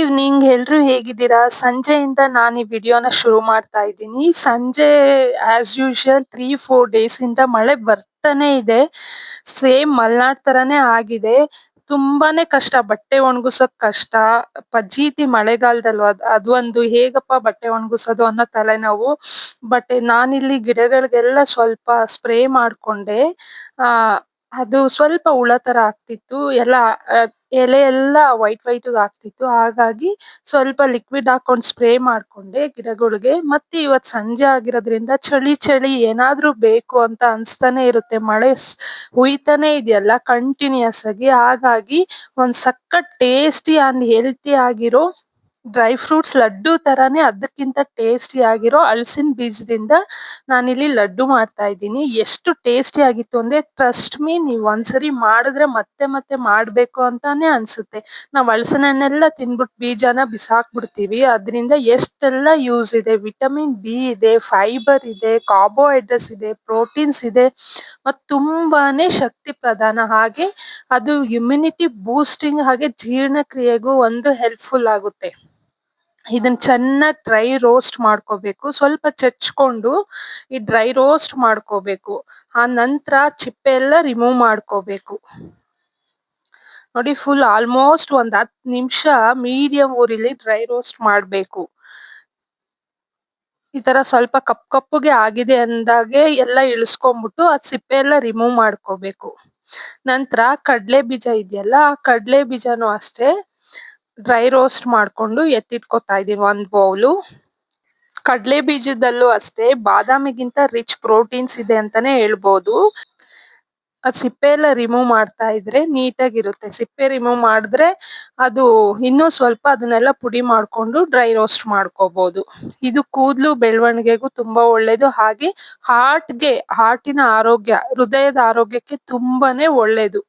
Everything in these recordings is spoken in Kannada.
ಈವ್ನಿಂಗ್ ಎಲ್ರು ಹೇಗಿದ್ದೀರಾ? ಸಂಜೆಯಿಂದ ನಾನು ಈ ವಿಡಿಯೋನ ಶುರು ಮಾಡ್ತಾ ಇದ್ದೀನಿ. ಸಂಜೆ as usual three four days ಇಂದ ಮಳೆ ಬರ್ತಾನೆ ಇದೆ. ಸೇಮ್ ಮಲ್ನಾಡ್ ತರಾನೇ ಆಗಿದೆ. ತುಂಬಾನೇ ಕಷ್ಟ. ಬಟ್ಟೆ ಒಣಗಿಸೋಕ್ ಕಷ್ಟ. ಪಜೀತಿ ಮಳೆಗಾಲದಲ್ವ? ಅದ್ ಅದೊಂದು ಹೇಗಪ್ಪ ಬಟ್ಟೆ ಒಣಗಿಸೋದು ಅನ್ನೋ ತಲೆನೋವು. ಬಟ್ ನಾನಿಲ್ಲಿ ಗಿಡಗಳಿಗೆಲ್ಲ ಸ್ವಲ್ಪ ಸ್ಪ್ರೇ ಮಾಡ್ಕೊಂಡೆ. ಅದು ಸ್ವಲ್ಪ ಹುಳ ತರ ಆಗ್ತಿತ್ತು. ಎಲ್ಲ ಎಲೆ ಎಲ್ಲ ವೈಟ್ ವೈಟ್ ಆಗ್ತಿತ್ತು. ಹಾಗಾಗಿ ಸ್ವಲ್ಪ ಲಿಕ್ವಿಡ್ ಹಾಕೊಂಡ್ ಸ್ಪ್ರೇ ಮಾಡ್ಕೊಂಡೆ ಗಿಡಗಳಿಗೆ. ಮತ್ತೆ ಇವತ್ ಸಂಜೆ ಆಗಿರೋದ್ರಿಂದ ಚಳಿ ಚಳಿ ಏನಾದ್ರೂ ಬೇಕು ಅಂತ ಅನ್ಸ್ತಾನೆ ಇರುತ್ತೆ. ಮಳೆ ಹುಯ್ತಾನೆ ಇದೆಯಲ್ಲ ಕಂಟಿನ್ಯೂಸ್ ಆಗಿ. ಹಾಗಾಗಿ ಒಂದ್ ಸಖತ್ ಟೇಸ್ಟಿ ಅಂಡ್ ಹೆಲ್ತಿ ಆಗಿರೋ ಡ್ರೈ ಫ್ರೂಟ್ಸ್ ಲಡ್ಡು ತರಾನೇ ಅದಕ್ಕಿಂತ ಟೇಸ್ಟಿ ಆಗಿರೋ ಹಲಸಿನ ಬೀಜದಿಂದ ನಾನಿಲ್ಲಿ ಲಡ್ಡು ಮಾಡ್ತಾ ಇದ್ದೀನಿ. ಎಷ್ಟು ಟೇಸ್ಟಿ ಆಗಿತ್ತು ಅಂದ್ರೆ ಟ್ರಸ್ಟ್ ಮೀ ನೀವ್ ಒಂದ್ಸರಿ ಮಾಡಿದ್ರೆ ಮತ್ತೆ ಮತ್ತೆ ಮಾಡ್ಬೇಕು ಅಂತಾನೆ ಅನ್ಸುತ್ತೆ. ನಾವ್ ಹಲಸಿನನ್ನೆಲ್ಲ ತಿನ್ಬಿಟ್ಟು ಬೀಜನ ಬಿಸಾಕ್ಬಿಡ್ತೀವಿ. ಅದರಿಂದ ಎಷ್ಟೆಲ್ಲ ಯೂಸ್ ಇದೆ? ವಿಟಮಿನ್ ಬಿ ಇದೆ ಫೈಬರ್ ಇದೆ ಕಾರ್ಬೋಹೈಡ್ರೇಟ್ಸ್ ಇದೆ ಪ್ರೋಟೀನ್ಸ್ ಇದೆ. ಮತ್ ತುಂಬಾನೇ ಶಕ್ತಿ ಪ್ರದಾನ ಹಾಗೆ ಅದು ಇಮ್ಯುನಿಟಿ ಬೂಸ್ಟಿಂಗ್ ಹಾಗೆ ಜೀರ್ಣಕ್ರಿಯೆಗೂ ಒಂದು ಹೆಲ್ಪ್ಫುಲ್ ಆಗುತ್ತೆ. ಇದನ್ನ ಚೆನ್ನಾಗಿ ಡ್ರೈ ರೋಸ್ಟ್ ಮಾಡ್ಕೋಬೇಕು. ಸ್ವಲ್ಪ ಚಚ್ಕೊಂಡು ಈ ಡ್ರೈ ರೋಸ್ಟ್ ಮಾಡ್ಕೋಬೇಕು. ಆ ನಂತರ ಚಿಪ್ಪೆ ಎಲ್ಲ ರಿಮೂವ್ ಮಾಡ್ಕೋಬೇಕು. ನೋಡಿ ಫುಲ್ ಆಲ್ಮೋಸ್ಟ್ ಒಂದ್ ಹತ್ ನಿಮಿಷ ಮೀಡಿಯಂ ಊರಿಲಿ ಡ್ರೈ ರೋಸ್ಟ್ ಮಾಡ್ಬೇಕು. ಈ ತರ ಸ್ವಲ್ಪ ಕಪ್ ಕಪ್ಪುಗೆ ಆಗಿದೆ ಅಂದಾಗೆ ಎಲ್ಲ ಇಳಿಸ್ಕೊಂಡ್ಬಿಟ್ಟು ಆ ಸಿಪ್ಪೆ ಎಲ್ಲ ರಿಮೂವ್ ಮಾಡ್ಕೋಬೇಕು. ನಂತರ ಕಡ್ಲೆ ಬೀಜ ಇದೆಯಲ್ಲ, ಆ ಕಡ್ಲೆ ಬೀಜನು ಅಷ್ಟೇ. ಡ್ರೈ ರೋಸ್ಟ್ ಮಾಡ್ಕೊಂಡು ಎತ್ತಿಟ್ಕೊತಾ ಇದೀನಿ ಒಂದ್ ಬೌಲು ಕಡ್ಲೆ ಬೀಜದಲ್ಲೂ ಅಷ್ಟೇ, ಬಾದಾಮಿಗಿಂತ ರಿಚ್ ಪ್ರೋಟೀನ್ಸ್ ಇದೆ ಅಂತಾನೆ ಹೇಳ್ಬೋದು. ಆ ಸಿಪ್ಪೆ ಎಲ್ಲ ರಿಮೂವ್ ಮಾಡ್ತಾ ಇದ್ರೆ ನೀಟಾಗಿರುತ್ತೆ. ಸಿಪ್ಪೆ ರಿಮೂವ್ ಮಾಡಿದ್ರೆ ಅದು ಇನ್ನೂ ಸ್ವಲ್ಪ ಅದನ್ನೆಲ್ಲ ಪುಡಿ ಮಾಡ್ಕೊಂಡು ಡ್ರೈ ರೋಸ್ಟ್ ಮಾಡ್ಕೋಬಹುದು ಇದು ಕೂದಲು ಬೆಳವಣಿಗೆಗೂ ತುಂಬಾ ಒಳ್ಳೇದು. ಹಾಗೆ ಹಾರ್ಟ್ಗೆ ಹಾರ್ಟಿನ ಆರೋಗ್ಯ, ಹೃದಯದ ಆರೋಗ್ಯಕ್ಕೆ ತುಂಬಾನೇ ಒಳ್ಳೇದು.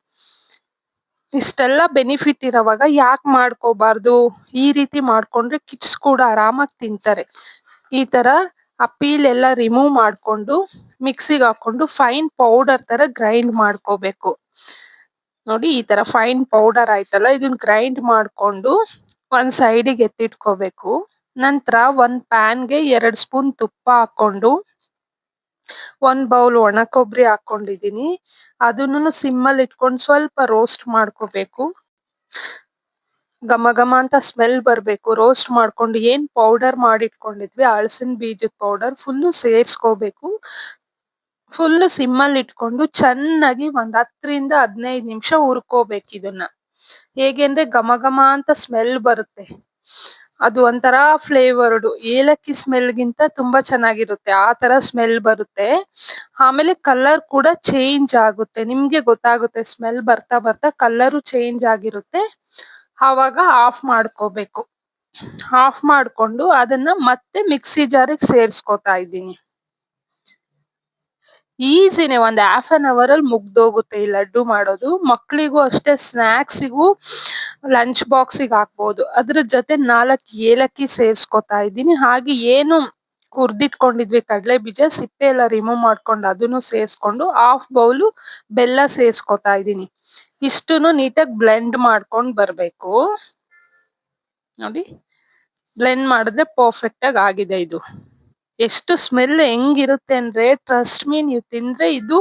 ಇಷ್ಟೆಲ್ಲ ಬೆನಿಫಿಟ್ ಇರೋವಾಗ ಯಾಕೆ ಮಾಡ್ಕೋಬಾರ್ದು? ಈ ರೀತಿ ಮಾಡ್ಕೊಂಡ್ರೆ ಕಿಡ್ಸ್ ಕೂಡ ಆರಾಮಾಗಿ ತಿಂತಾರೆ. ಈ ತರ ಆ ಪೀಲ್ ಎಲ್ಲ ರಿಮೂವ್ ಮಾಡ್ಕೊಂಡು ಮಿಕ್ಸಿಗೆ ಹಾಕೊಂಡು ಫೈನ್ ಪೌಡರ್ ತರ ಗ್ರೈಂಡ್ ಮಾಡ್ಕೋಬೇಕು. ನೋಡಿ ಈ ತರ ಫೈನ್ ಪೌಡರ್ ಆಯ್ತಲ್ಲ ಇದನ್ನ ಗ್ರೈಂಡ್ ಮಾಡ್ಕೊಂಡು ಒಂದ್ ಸೈಡಿಗೆ ಎತ್ತಿಟ್ಕೋಬೇಕು. ನಂತರ ಒಂದ್ ಪ್ಯಾನ್ಗೆ ಎರಡ್ ಸ್ಪೂನ್ ತುಪ್ಪ ಹಾಕೊಂಡು ಒಂದ್ ಬೌಲ್ ಒಣ ಕೊಬ್ಬರಿ ಹಾಕೊಂಡಿದೀನಿ ಅದನ್ನು ಸಿಮ್ಮಲ್ಲಿ ಇಟ್ಕೊಂಡು ಸ್ವಲ್ಪ ರೋಸ್ಟ್ ಮಾಡ್ಕೋಬೇಕು. ಘಮ ಘಮ ಅಂತ ಸ್ಮೆಲ್ ಬರ್ಬೇಕು. ರೋಸ್ಟ್ ಮಾಡ್ಕೊಂಡು ಏನ್ ಪೌಡರ್ ಮಾಡಿ ಇಟ್ಕೊಂಡಿದ್ವಿ ಹಲಸಿನ ಬೀಜದ ಪೌಡರ್ ಫುಲ್ಲು ಸೇರ್ಸ್ಕೋಬೇಕು. ಫುಲ್ ಸಿಮ್ಮಲ್ಲಿ ಇಟ್ಕೊಂಡು ಚೆನ್ನಾಗಿ ಒಂದ್ ಹತ್ತರಿಂದ ಹದಿನೈದು ನಿಮಿಷ ಹುರ್ಕೋಬೇಕು ಇದನ್ನ. ಹೇಗೆ ಅಂದ್ರೆ ಘಮ ಘಮ ಅಂತ ಸ್ಮೆಲ್ ಬರುತ್ತೆ. ಅದು ಒಂಥರ ಫ್ಲೇವರ್ಡ್ ಏಲಕ್ಕಿ ಸ್ಮೆಲ್ಗಿಂತ ತುಂಬಾ ಚೆನ್ನಾಗಿರುತ್ತೆ. ಆ ತರ ಸ್ಮೆಲ್ ಬರುತ್ತೆ. ಆಮೇಲೆ ಕಲರ್ ಕೂಡ ಚೇಂಜ್ ಆಗುತ್ತೆ. ನಿಮ್ಗೆ ಗೊತ್ತಾಗುತ್ತೆ ಸ್ಮೆಲ್ ಬರ್ತಾ ಬರ್ತಾ ಕಲರ್ ಚೇಂಜ್ ಆಗಿರುತ್ತೆ. ಆವಾಗ ಆಫ್ ಮಾಡ್ಕೋಬೇಕು. ಆಫ್ ಮಾಡ್ಕೊಂಡು ಅದನ್ನ ಮತ್ತೆ ಮಿಕ್ಸಿ ಜಾರಿಗೆ ಸೇರಿಸ್ಕೊತಾ ಇದ್ದೀನಿ. ಈಸಿನೇ ಒಂದ್ ಹಾಫ್ ಅನ್ ಅವರ್ ಅಲ್ಲಿ ಮುಗ್ದೋಗುತ್ತೆ ಈ ಲಡ್ಡು ಮಾಡೋದು. ಮಕ್ಳಿಗೂ ಅಷ್ಟೇ ಸ್ನಾಕ್ಸಿಗೂ ಲಂಚ್ ಬಾಕ್ಸಿಗೆ ಹಾಕ್ಬೋದು. ಅದ್ರ ಜೊತೆ ನಾಲ್ಕು ಏಲಕ್ಕಿ ಸೇರ್ಸ್ಕೊತಾ ಇದ್ದೀನಿ. ಹಾಗೆ ಏನು ಹುರ್ದಿಟ್ಕೊಂಡಿದ್ವಿ ಕಡಲೆ ಬೀಜ ಸಿಪ್ಪೆ ಎಲ್ಲ ರಿಮೂವ್ ಮಾಡ್ಕೊಂಡು ಅದನ್ನು ಸೇರ್ಸ್ಕೊಂಡು ಹಾಫ್ ಬೌಲು ಬೆಲ್ಲ ಸೇರ್ಸ್ಕೊತಾ ಇದ್ದೀನಿ. ಇಷ್ಟನ್ನು ನೀಟಾಗಿ ಬ್ಲೆಂಡ್ ಮಾಡ್ಕೊಂಡು ಬರಬೇಕು. ನೋಡಿ ಬ್ಲೆಂಡ್ ಮಾಡಿದ್ರೆ ಪರ್ಫೆಕ್ಟ್ ಆಗಿ ಆಗಿದೆ ಇದು. ಎಷ್ಟು ಸ್ಮೆಲ್ ಹೆಂಗಿರುತ್ತೆ ಅಂದ್ರೆ ಟ್ರಸ್ಟ್ ಮೀ ನೀವು ತಿಂದ್ರೆ ಇದು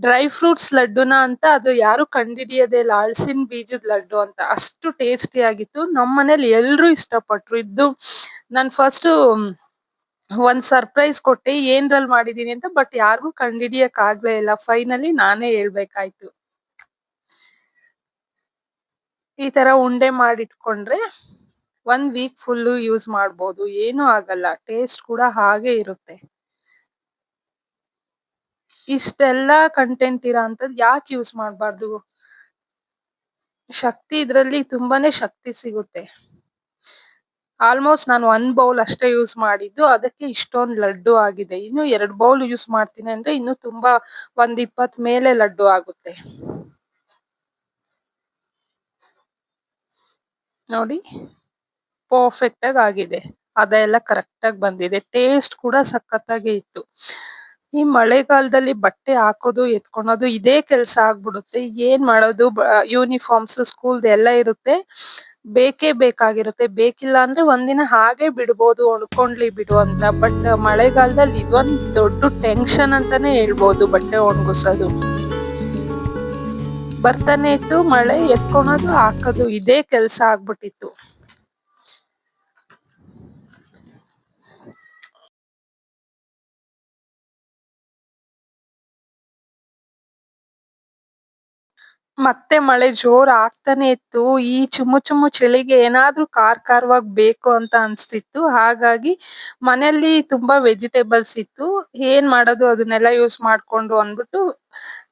ಡ್ರೈ ಫ್ರೂಟ್ಸ್ ಲಡ್ಡುನ ಅಂತ ಅದು ಯಾರು ಕಂಡಿಡಿಯೋದೇ ಇಲ್ಲ ಹಲಸಿನ ಬೀಜದ ಲಡ್ಡು ಅಂತ. ಅಷ್ಟು ಟೇಸ್ಟಿ ಆಗಿತ್ತು. ನಮ್ಮ ಮನೇಲಿ ಎಲ್ರು ಇಷ್ಟಪಟ್ರು. ಇದ್ದು ನಾನು ಫಸ್ಟ್ ಒಂದ್ ಸರ್ಪ್ರೈಸ್ ಕೊಟ್ಟೆ. ಏನ್ರಲ್ಲಿ ಮಾಡಿದೀನಿ ಅಂತ ಬಟ್ ಯಾರಿಗೂ ಕಂಡಿಡಿಯಕ್ ಆಗ್ಲೇ ಇಲ್ಲ. ಫೈನಲಿ ನಾನೇ ಹೇಳ್ಬೇಕಾಯ್ತು. ಈ ತರ ಉಂಡೆ ಮಾಡಿಟ್ಕೊಂಡ್ರೆ ಒಂದ್ ವೀಕ್ ಫುಲ್ಲು ಯೂಸ್ ಮಾಡ್ಬೋದು. ಏನು ಆಗಲ್ಲ. ಟೇಸ್ಟ್ ಕೂಡ ಹಾಗೆ ಇರುತ್ತೆ. ಇಷ್ಟೆಲ್ಲ ಕಂಟೆಂಟ್ ಇರೋ ಅಂತದ್ ಯಾಕೆ ಯೂಸ್ ಮಾಡಬಾರ್ದು? ಶಕ್ತಿ ಇದ್ರಲ್ಲಿ ತುಂಬಾನೇ ಶಕ್ತಿ ಸಿಗುತ್ತೆ. ಆಲ್ಮೋಸ್ಟ್ ನಾನು ಒಂದ್ ಬೌಲ್ ಅಷ್ಟೇ ಯೂಸ್ ಮಾಡಿದ್ದು. ಅದಕ್ಕೆ ಇಷ್ಟೊಂದು ಲಡ್ಡು ಆಗಿದೆ. ಇನ್ನು ಎರಡ್ ಬೌಲ್ ಯೂಸ್ ಮಾಡ್ತೀನಿ ಅಂದ್ರೆ ಇನ್ನು ತುಂಬಾ ಒಂದ್ ಇಪ್ಪತ್ ಮೇಲೆ ಲಡ್ಡು ಆಗುತ್ತೆ. ನೋಡಿ. ಪರ್ಫೆಕ್ಟ್ ಆಗಿ ಆಗಿದೆ. ಅದೆಲ್ಲ ಕರೆಕ್ಟ್ ಆಗಿ ಬಂದಿದೆ. ಟೇಸ್ಟ್ ಕೂಡ ಸಖತ್ತಾಗಿ ಇತ್ತು. ಈ ಮಳೆಗಾಲದಲ್ಲಿ ಬಟ್ಟೆ ಹಾಕೋದು, ಎತ್ಕೊಳೋದು ಇದೇ ಕೆಲಸ ಆಗ್ಬಿಡುತ್ತೆ. ಏನ್ ಮಾಡೋದು? ಯೂನಿಫಾರ್ಮ್ಸ್ ಸ್ಕೂಲ್ ಎಲ್ಲ ಇರುತ್ತೆ. ಬೇಕೇ ಬೇಕಾಗಿರುತ್ತೆ. ಬೇಕಿಲ್ಲ ಅಂದ್ರೆ ಒಂದಿನ ಹಾಗೆ ಬಿಡ್ಬೋದು, ಒಣ್ಕೊಂಡ್ಲಿ ಬಿಡು ಅಂತ. ಬಟ್ ಮಳೆಗಾಲದಲ್ಲಿ ಇದೊಂದ್ ದೊಡ್ಡ ಟೆನ್ಷನ್ ಅಂತಾನೆ ಹೇಳ್ಬೋದು ಬಟ್ಟೆ ಒಣಗಿಸೋದು. ಬರ್ತಾನೆ ಇತ್ತು. ಮಳೆ ಎತ್ಕೊಳೋದು, ಹಾಕೋದು ಇದೇ ಕೆಲಸ ಆಗ್ಬಿಟ್ಟಿತ್ತು. ಮತ್ತೆ ಮಳೆ ಜೋರ್ ಆಗ್ತಾನೆ ಇತ್ತು. ಈ ಚುಮು ಚುಮು ಚಳಿಗೆ ಏನಾದ್ರೂ ಖಾರ ಖಾರವಾಗಿ ಬೇಕು ಅಂತ ಅನ್ಸ್ತಿತ್ತು. ಹಾಗಾಗಿ ಮನೆಯಲ್ಲಿ ತುಂಬಾ ವೆಜಿಟೇಬಲ್ಸ್ ಇತ್ತು. ಏನ್ ಮಾಡೋದು ಅದನ್ನೆಲ್ಲ ಯೂಸ್ ಮಾಡ್ಕೊಂಡು ಅಂದ್ಬಿಟ್ಟು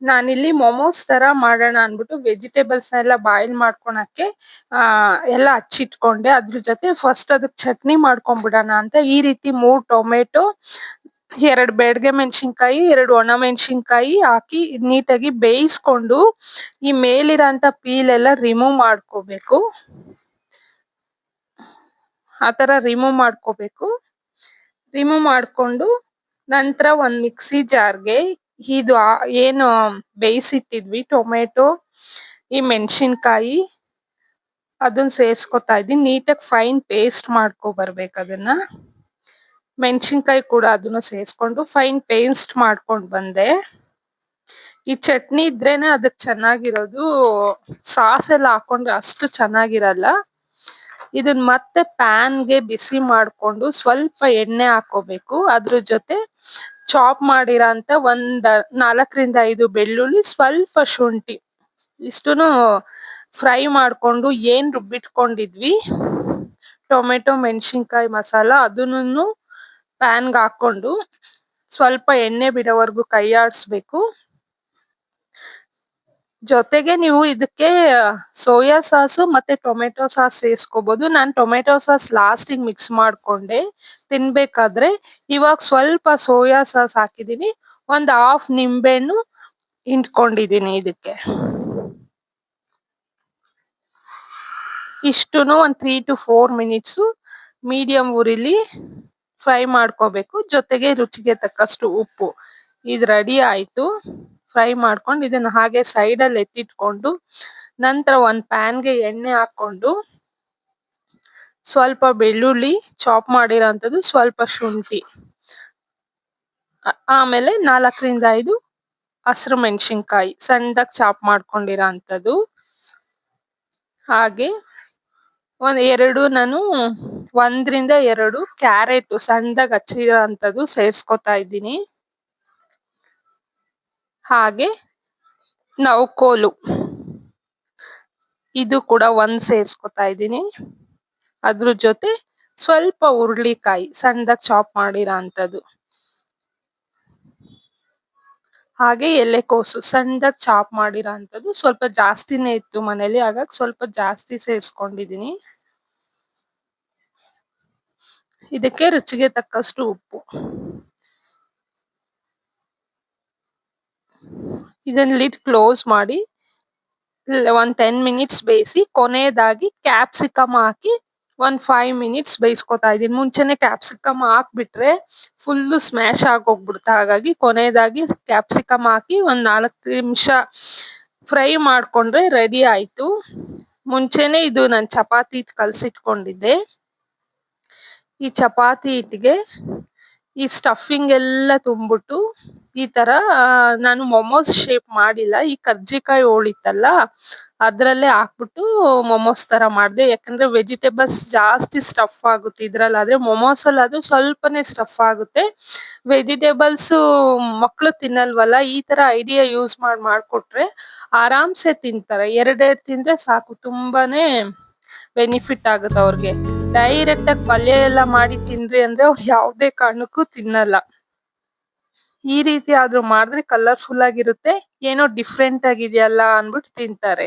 ನಾನಿಲ್ಲಿ ಮೊಮೋಸ್ ತರ ಮಾಡೋಣ ಅನ್ಬಿಟ್ಟು ವೆಜಿಟೇಬಲ್ಸ್ ಎಲ್ಲ ಬಾಯ್ಲ್ ಮಾಡ್ಕೊಳಕ್ಕೆ, ಆ, ಎಲ್ಲ ಹಚ್ಚಿಟ್ಕೊಂಡೆ. ಅದ್ರ ಜೊತೆ ಫಸ್ಟ್ ಅದಕ್ ಚಟ್ನಿ ಮಾಡ್ಕೊಂಡ್ಬಿಡೋಣ ಅಂತ ಈ ರೀತಿ ಮೂರ್ ಟೊಮೆಟೊ ಎರಡ್ ಬೆಡ್ಗೆ ಮೆಣಸಿನ್ಕಾಯಿ, ಎರಡು ಒಣ ಮೆಣಸಿನ್ಕಾಯಿ ಹಾಕಿ ನೀಟಾಗಿ ಬೇಯಿಸ್ಕೊಂಡು ಈ ಮೇಲಿರೋಂಥ ಪೀಲ್ ಎಲ್ಲ ರಿಮೂವ್ ಮಾಡ್ಕೋಬೇಕು. ಆ ಥರ ರಿಮೂವ್ ಮಾಡ್ಕೋಬೇಕು. ರಿಮೂವ್ ಮಾಡ್ಕೊಂಡು ನಂತರ ಒಂದು ಮಿಕ್ಸಿ ಜಾರ್ಗೆ ಇದು ಏನು ಬೇಯಿಸಿಟ್ಟಿದ್ವಿ, ಟೊಮೆಟೊ, ಈ ಮೆಣಸಿನ್ಕಾಯಿ ಅದನ್ನ ಸೇರಿಸ್ಕೊತಾ ಇದ್ದೀನಿ. ನೀಟಾಗಿ ಫೈನ್ ಪೇಸ್ಟ್ ಮಾಡ್ಕೊ ಬರ್ಬೇಕು ಅದನ್ನ. ಮೆಣಸಿನ್ಕಾಯಿ ಕೂಡ ಅದನ್ನು ಸೇರಿಸ್ಕೊಂಡು ಫೈನ್ ಪೇಸ್ಟ್ ಮಾಡ್ಕೊಂಡು ಬಂದೆ. ಈ ಚಟ್ನಿ ಇದ್ರೇನೆ ಅದಕ್ಕೆ ಚೆನ್ನಾಗಿರೋದು ಸಾಸ್ ಎಲ್ಲ ಹಾಕೊಂಡ್ರೆ ಅಷ್ಟು ಚೆನ್ನಾಗಿರಲ್ಲ. ಇದನ್ ಮತ್ತೆ ಪ್ಯಾನ್ಗೆ ಬಿಸಿ ಮಾಡಿಕೊಂಡು ಸ್ವಲ್ಪ ಎಣ್ಣೆ ಹಾಕೋಬೇಕು. ಅದ್ರ ಜೊತೆ ಚಾಪ್ ಮಾಡಿರೋಂತ ಒಂದು ನಾಲ್ಕರಿಂದ ಐದು ಬೆಳ್ಳುಳ್ಳಿ ಸ್ವಲ್ಪ ಶುಂಠಿ ಇಷ್ಟುನು ಫ್ರೈ ಮಾಡಿಕೊಂಡು ಏನು ರುಬ್ಬಿಟ್ಕೊಂಡಿದ್ವಿ? ಟೊಮೆಟೊ, ಮೆಣಸಿನ್ಕಾಯಿ ಮಸಾಲ ಅದನ್ನು ಪ್ಯಾನ್ಗೆ ಹಾಕೊಂಡು ಸ್ವಲ್ಪ ಎಣ್ಣೆ ಬಿಡೋವರೆಗೂ ಕೈ ಆಡಿಸ್ಬೇಕು ಜೊತೆಗೆ ನೀವು ಇದಕ್ಕೆ ಸೋಯಾ ಸಾಸು ಮತ್ತೆ ಟೊಮೆಟೊ ಸಾಸ್ ಸೇರಿಸ್ಕೋಬಹುದು ನಾನು ಟೊಮೆಟೊ ಸಾಸ್ ಲಾಸ್ಟಿಗೆ ಮಿಕ್ಸ್ ಮಾಡ್ಕೊಂಡೆ. ತಿನ್ಬೇಕಾದ್ರೆ ಇವಾಗ ಸ್ವಲ್ಪ ಸೋಯಾ ಸಾಸ್ ಹಾಕಿದೀನಿ. ಒಂದ್ ಹಾಫ್ ನಿಂಬೆಹಣ್ಣು ಹಿಂಡ್ಕೊಂಡಿದ್ದೀನಿ ಇದಕ್ಕೆ. ಇಷ್ಟು ಒಂದ್ three to four minutes medium ಉರಿಲಿ fry ಮಾಡ್ಕೋಬೇಕು. ಜೊತೆಗೆ ರುಚಿಗೆ ತಕ್ಕಷ್ಟು ಉಪ್ಪು. ಇದು ರೆಡಿ ಆಯ್ತು. ಫ್ರೈ ಮಾಡ್ಕೊಂಡು ಇದನ್ನ ಹಾಗೆ ಸೈಡ್ ಅಲ್ಲಿ ಎತ್ತಿಟ್ಕೊಂಡು, ನಂತರ ಒಂದು ಪ್ಯಾನ್ಗೆ ಎಣ್ಣೆ ಹಾಕೊಂಡು ಸ್ವಲ್ಪ ಬೆಳ್ಳುಳ್ಳಿ ಚಾಪ್ ಮಾಡಿರೋಂಥದ್ದು ಸ್ವಲ್ಪ ಶುಂಠಿ. ಆಮೇಲೆ ನಾಲ್ಕರಿಂದ ಐದು ಹಸಿರು ಮೆಣಸಿನ್ಕಾಯಿ, ಸಣ್ಣದಾಗಿ ಚಾಪ್ ಮಾಡ್ಕೊಂಡಿರೋ ಅಂಥದ್ದು ಹಾಗೆ ಒಂದ್ ಎರಡು ನಾನು ಒಂದ್ರಿಂದ ಎರಡು ಕ್ಯಾರೆಟ್ ಸಣ್ಣದಾಗಿ ಹಚ್ಚಿರೋ ಸೇರ್ಸ್ಕೊತಾ ಇದ್ದೀನಿ. ಹಾಗೆ ನೌಕೋಲು ಇದು ಕೂಡ ಒಂದ್ ಸೇರ್ಸ್ಕೊತಾ ಇದ್ದೀನಿ. ಅದ್ರ ಜೊತೆ ಸ್ವಲ್ಪ ಹುರುಳಿಕಾಯಿ ಸಣ್ಣದಾಗಿ ಚಾಪ್ ಮಾಡಿರೋ ಹಾಗೆ ಎಲೆಕೋಸು ಸಣ್ಣದಾಗಿ ಚಾಪ್ ಮಾಡಿರೋ ಸ್ವಲ್ಪ ಜಾಸ್ತಿನೇ ಇತ್ತು ಮನೇಲಿ, ಹಾಗಾಗಿ ಸ್ವಲ್ಪ ಜಾಸ್ತಿ ಸೇರಿಸ್ಕೊಂಡಿದೀನಿ ಇದಕ್ಕೆ ರುಚಿಗೆ ತಕ್ಕಷ್ಟು ಉಪ್ಪು. ಇದನ್ನ ಲಿಡ್ ಕ್ಲೋಸ್ ಮಾಡಿ, ಒಂದ್ ಟೆನ್ ಮಿನಿಟ್ಸ್ ಬೇಯಿಸಿ, ಕೊನೆಯದಾಗಿ ಕ್ಯಾಪ್ಸಿಕಮ್ ಹಾಕಿ ಒಂದ್ ಫೈವ್ ಮಿನಿಟ್ಸ್ ಬೇಯಿಸ್ಕೊತಾ ಇದೀನಿ ಮುಂಚೆನೆ ಕ್ಯಾಪ್ಸಿಕಮ್ ಹಾಕ್ಬಿಟ್ರೆ ಫುಲ್ ಸ್ಮ್ಯಾಶ್ ಆಗೋಗ್ಬಿಡುತ್ತೆ. ಹಾಗಾಗಿ ಕೊನೆಯದಾಗಿ ಕ್ಯಾಪ್ಸಿಕಮ್ ಹಾಕಿ ಒಂದ್ ನಾಲ್ಕು ನಿಮಿಷ ಫ್ರೈ ಮಾಡ್ಕೊಂಡ್ರೆ ರೆಡಿ ಆಯ್ತು. ಮುಂಚೆನೆ ಇದು ನಾನು ಚಪಾತಿ ಕಲ್ಸಿಟ್ಕೊಂಡಿದ್ದೆ. ಈ ಚಪಾತಿ ಹಿಟ್ಟಿಗೆ ಈ ಸ್ಟಫಿಂಗ್ ಎಲ್ಲ ತುಂಬಿಟ್ಟು ಈ ತರ ನಾನು ಮೊಮೋಸ್ ಶೇಪ್ ಮಾಡಿಲ್ಲ. ಈ ಕರ್ಜಿಕಾಯಿ ಹೋಳಿತ್ತಲ್ಲ, ಅದ್ರಲ್ಲೇ ಹಾಕ್ಬಿಟ್ಟು ಮೊಮೋಸ್ ತರ ಮಾಡಿದೆ. ಯಾಕಂದ್ರೆ ವೆಜಿಟೇಬಲ್ಸ್ ಜಾಸ್ತಿ ಸ್ಟಫ್ ಆಗುತ್ತೆ ಇದ್ರಲ್ಲಿ. ಆದ್ರೆ ಮೊಮೋಸ್ ಅಲ್ಲಿ ಅದು ಸ್ವಲ್ಪನೇ ಸ್ಟಫ್ ಆಗುತ್ತೆ. ವೆಜಿಟೇಬಲ್ಸ್ ಮಕ್ಳು ತಿನ್ನಲ್ವಲ್ಲ, ಈ ತರ ಐಡಿಯಾ ಯೂಸ್ ಮಾಡಿ, ಮಾಡ್ಕೊಟ್ರೆ ಆರಾಮ್ಸೆ ತಿಂತಾರೆ. ಎರಡೆರಡು ತಿಂದ್ರೆ ಸಾಕು. ತುಂಬಾನೇ ಬೆನಿಫಿಟ್ ಆಗುತ್ತೆ ಅವ್ರಿಗೆ. ಡೈರೆಕ್ಟ್ ಆಗಿ ಪಲ್ಯ ಎಲ್ಲ ಮಾಡಿ ತಿಂದ್ರಿ ಅಂದ್ರೆ ಅವ್ರು ಯಾವ್ದೇ ಕಾರಣಕ್ಕೂ ತಿನ್ನಲ್ಲ. ಈ ರೀತಿ ಆದ್ರೂ ಮಾಡಿದ್ರೆ ಕಲರ್ಫುಲ್ ಆಗಿರುತ್ತೆ. ಏನೋ ಡಿಫ್ರೆಂಟ್ ಆಗಿದೆಯಲ್ಲ ಅನ್ಬಿಟ್ಟು ತಿಂತಾರೆ.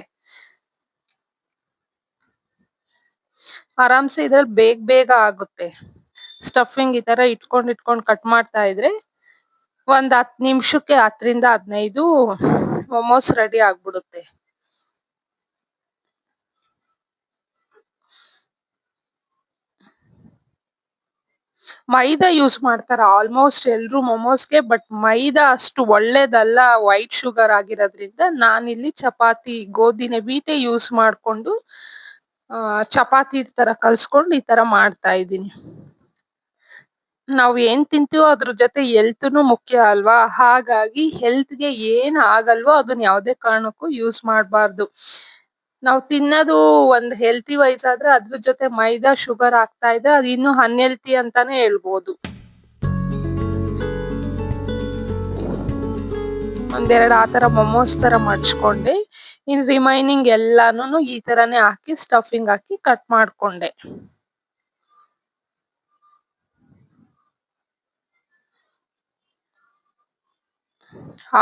ಆರಾಮ್ಸೆ ಇದ್ರಲ್ಲಿ ಬೇಗ ಬೇಗ ಆಗುತ್ತೆ. ಸ್ಟಫಿಂಗ್ ಈ ತರ ಇಟ್ಕೊಂಡ್ ಇಟ್ಕೊಂಡ್ ಕಟ್ ಮಾಡ್ತಾ ಇದ್ರೆ ಒಂದ್ ಹತ್ ನಿಮಿಷಕ್ಕೆ ಹತ್ತರಿಂದ ಹದಿನೈದು ಮೊಮೋಸ್ ರೆಡಿ ಆಗ್ಬಿಡುತ್ತೆ. ಮೈದಾ ಯೂಸ್ ಮಾಡ್ತಾರೆ ಆಲ್ಮೋಸ್ಟ್ ಎಲ್ರು ಮೊಮೋಸ್ಗೆ ಬಟ್ ಮೈದಾ ಅಷ್ಟು ಒಳ್ಳೇದಲ್ಲ ವೈಟ್ ಶುಗರ್ ಆಗಿರೋದ್ರಿಂದ ನಾನಿಲ್ಲಿ ಚಪಾತಿ, ಗೋಧಿನ ವೀಟೆ ಯೂಸ್ ಮಾಡ್ಕೊಂಡು ಚಪಾತಿ ತರ ಕಲ್ಸ್ಕೊಂಡು ಈ ತರ ಮಾಡ್ತಾ ಇದೀನಿ. ನಾವು ಏನ್ ತಿಂತೀವೋ ಅದ್ರ ಜೊತೆ ಹೆಲ್ತ್ನು ಮುಖ್ಯ ಅಲ್ವಾ ಹಾಗಾಗಿ ಹೆಲ್ತ್ಗೆ ಏನ್ ಆಗಲ್ವೋ ಅದನ್ನ ಯಾವುದೇ ಕಾರಣಕ್ಕೂ ಯೂಸ್ ಮಾಡ್ಬಾರ್ದು. ನಾವ್ ತಿನ್ನೋದು ಒಂದ್ ಹೆಲ್ತಿ ವೈಸ್ ಆದ್ರೆ ಅದ್ರ ಜೊತೆ ಮೈದಾ ಶುಗರ್ ಆಗ್ತಾ ಇದೆ, ಅದು ಇನ್ನು ಅನ್ಹೆಲ್ತಿ ಅಂತಾನೆ ಹೇಳ್ಬೋದು. ಒಂದೆರಡು ಆ ತರ ಮೊಮೋಸ್ ತರ ಮಡ್ಚ್ಕೊಂಡೆ ಇನ್ ರಿಮೈನಿಂಗ್ ಎಲ್ಲಾನು ಈ ತರಾನೇ ಹಾಕಿ ಸ್ಟಫಿಂಗ್ ಹಾಕಿ ಕಟ್ ಮಾಡ್ಕೊಂಡೆ.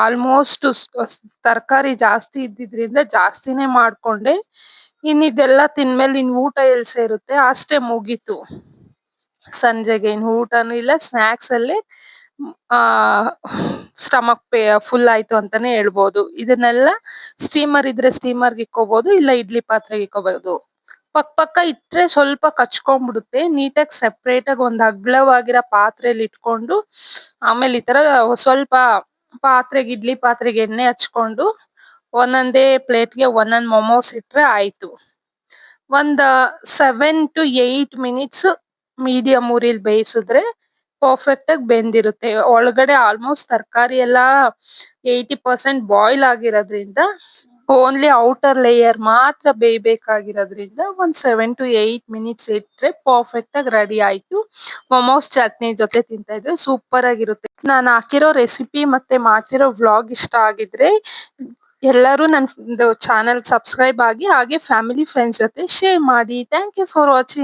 ಆಲ್ಮೋಸ್ಟ್ ತರಕಾರಿ ಜಾಸ್ತಿ ಇದ್ದಿದ್ರಿಂದ ಜಾಸ್ತಿನೇ ಮಾಡ್ಕೊಂಡೆ. ಇನ್ ಇದೆಲ್ಲ ತಿಂದ್ಮೇಲೆ ಇನ್ ಊಟ ಎಲ್ ಸೇರುತ್ತೆ ಅಷ್ಟೇ ಮುಗೀತು. ಸಂಜೆಗೆ ಇನ್ ಊಟನೂ ಇಲ್ಲ ಸ್ನಾಕ್ಸ್ ಅಲ್ಲೇ, ಆ ಸ್ಟಮಕ್ ಪೇ ಫುಲ್ ಆಯ್ತು ಅಂತಾನೆ ಹೇಳ್ಬೋದು. ಇದನ್ನೆಲ್ಲ ಸ್ಟೀಮರ್ ಇದ್ರೆ ಸ್ಟೀಮರ್ಗೆ ಇಕ್ಕೋಬಹುದು ಇಲ್ಲ ಇಡ್ಲಿ ಪಾತ್ರೆಗೆ ಇಕ್ಕೋಬಹುದು. ಪಕ್ ಪಕ್ಕ ಇಟ್ರೆ ಸ್ವಲ್ಪ ಕಚ್ಕೊಂಡ್ಬಿಡುತ್ತೆ ನೀಟಾಗಿ ಸೆಪರೇಟ್ ಆಗಿ ಒಂದ್ ಅಗ್ಲವಾಗಿರೋ ಪಾತ್ರೆಯಲ್ಲಿ ಇಟ್ಕೊಂಡು, ಆಮೇಲೆ ಈ ತರ ಸ್ವಲ್ಪ ಪಾತ್ರೆಗೆ, ಇಡ್ಲಿ ಪಾತ್ರೆಗೆ ಎಣ್ಣೆ ಹಚ್ಕೊಂಡು ಒಂದೊಂದೇ ಪ್ಲೇಟ್ಗೆ ಒಂದೊಂದು ಮೊಮೋಸ್ ಇಟ್ರೆ ಆಯ್ತು. ಒಂದ್ seven to eight minutes medium ಊರಿಲ್ ಬೇಯಿಸಿದ್ರೆ ಪರ್ಫೆಕ್ಟ್ ಆಗಿ ಬೆಂದಿರುತ್ತೆ. ಒಳಗಡೆ ಆಲ್ಮೋಸ್ಟ್ ತರಕಾರಿ ಎಲ್ಲ ಏಯ್ಟಿ ಪರ್ಸೆಂಟ್ ಬಾಯ್ಲ್ ಆಗಿರೋದ್ರಿಂದ ಓನ್ಲಿ ಔಟರ್ ಲೇಯರ್ ಮಾತ್ರ ಬೇಯಬೇಕಾಗಿರೋದ್ರಿಂದ ಒಂದ್ ಸೆವೆನ್ ಟು ಏಟ್ ಮಿನಿಟ್ಸ್ ಇಟ್ರೆ ಪರ್ಫೆಕ್ಟ್ ಆಗಿ ರೆಡಿ ಆಯ್ತು. ಮೊಮೋಸ್ ಚಟ್ನಿ ಜೊತೆ ತಿಂತಾ ಇದ್ರೆ ಸೂಪರ್ ಆಗಿರುತ್ತೆ. ನಾನು ಹಾಕಿರೋ ರೆಸಿಪಿ ಮತ್ತೆ ಮಾಡ್ತಿರೋ ವ್ಲಾಗ್ ಇಷ್ಟ ಆಗಿದ್ರೆ ಎಲ್ಲರೂ ನನ್ನ ಚಾನೆಲ್ ಸಬ್ಸ್ಕ್ರೈಬ್ ಆಗಿ ಹಾಗೆ ಫ್ಯಾಮಿಲಿ ಫ್ರೆಂಡ್ಸ್ ಜೊತೆ ಶೇರ್ ಮಾಡಿ ಥ್ಯಾಂಕ್ ಯು ಫಾರ್ ವಾಚಿಂಗ್.